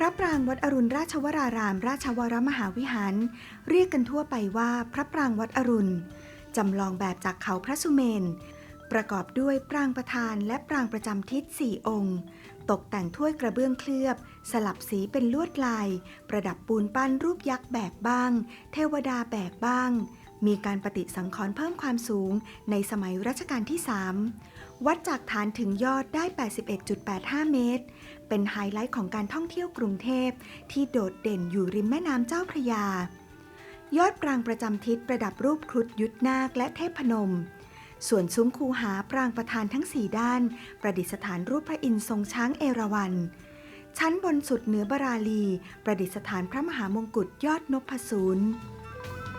พระปรางวัดอรุณราชวราราม ราชวรมหาวิหาร เรียกกันทั่วไปว่าพระปรางวัดอรุณจำลองแบบจากเขาพระสุเมน ประกอบด้วยปรางประธานและปรางประจำทิศสี่องค์ ตกแต่งถ้วยกระเบื้องเคลือบ สลับสีเป็นลวดลาย ประดับปูนปั้นรูปยักษ์แบกบ้าง เทวดาแบกบ้าง มีการปฏิสังขรณ์เพิ่มความสูงในสมัยรัชกาลที่ 3 วัดจากฐานถึงยอดได้ 81.85 เมตร เป็นไฮไลท์ของการท่องเที่ยวกรุงเทพที่โดดเด่นอยู่ริมแม่น้ำเจ้าพระยา ยอดปรางประจำทิศประดับรูปครุฑยุทธนาคและเทพนม ส่วนซุ้มคูหาปรางประธานทั้งสี่ด้าน ประดิษฐานรูปพระอินทร์ทรงช้างเอราวัณชั้นบนสุดเหนือบาราลี ประดิษฐานพระมหามงกุฎยอดนพสูร